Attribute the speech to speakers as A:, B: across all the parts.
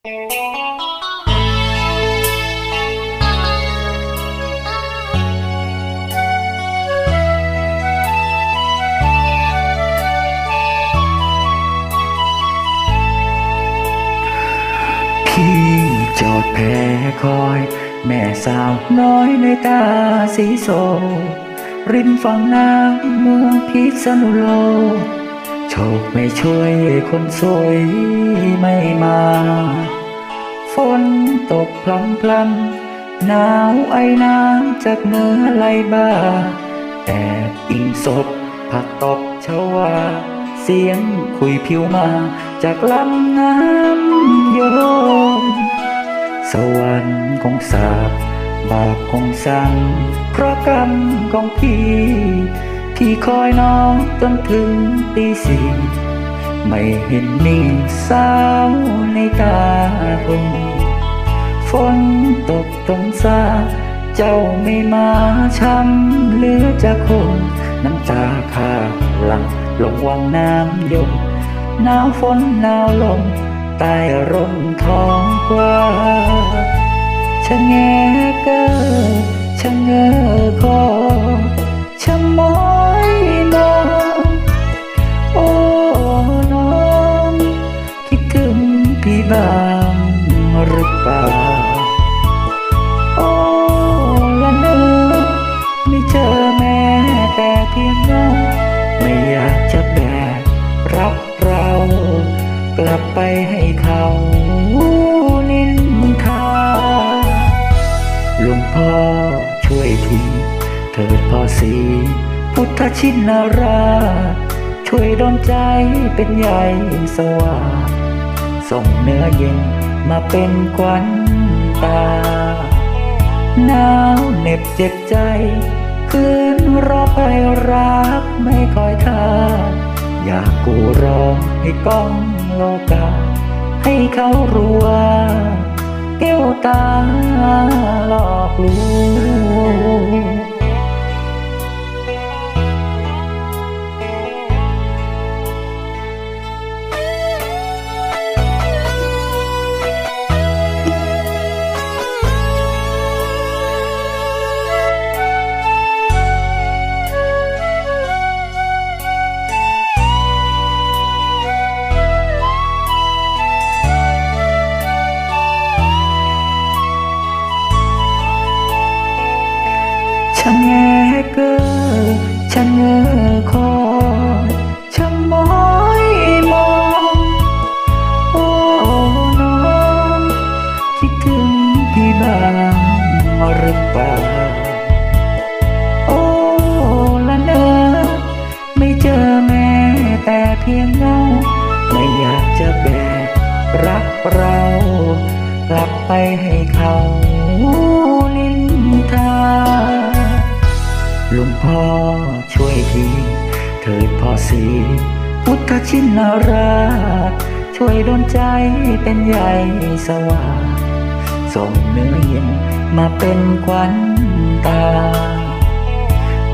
A: พี่จอดแพคอย แม่สาวน้อยในตาสีโซริมฝั่งน้ำเมืองพิษณุโลก โชคไม่ช่วยคนสวยไม่มา ฝนตกพลำพลำหนาวไอน้ำจากเนื้อไหลบ่าแอบอิงศพผักตบชาวา เสียงคุยผิวมา จากลำน้ำโยมสวรรค์คงสาบบาปคงสังเพราะกรรมของพี่ พี่คอยน้องจนถึงตีสี่ไม่เห็นมีสาวในตาคงฝนตกตรงซาเจ้าไม่มาช้ำเหลือจะคงน้ำตาขาหลังลงวังน้ำยมหนาวฝนหนาวลมใต้ร่มท้องกว้าชะแงเกอชะเงอคอ ช่วยทีเถิดพ่อสีพุทธชินราชช่วยดลใจเป็นใหญ่สว่างส่งเนื้อเย็นมาเป็นควันตาหนาวเหน็บเจ็บใจ คืนรอไปรักไม่คอยท่าอยากกูร้องให้กล้องโลกา ให้เขารู้ว่า แก้วตาหลอกลวง ชะแงเกอชะเงอคอยชะมอยมอง โอ้น้องคิดถึงพี่บ้างหรือเปล่าโอ้ละเนอไม่เจอแม่แต่เพียงเงาไม่อยากจะแบกรักเรากลับไปให้เขานินทา หลวงพ่อช่วยทีเถิดพ่อสีพุทธชินราช ช่วยดลใจเป็นใหญ่สว่างส่งเนื้อเย็นมาเป็นควันตา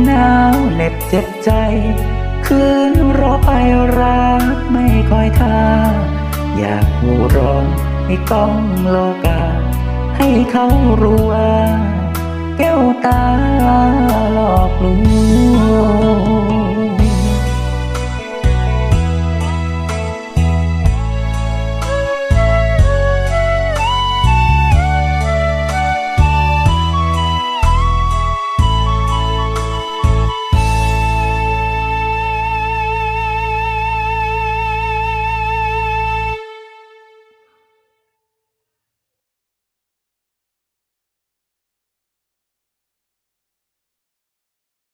A: หนาวเหน็บเจ็บใจ คืนรอไปรักไม่คอยท่า อยากหูร้องให้ก้องโลกา ให้เขารู้ว่า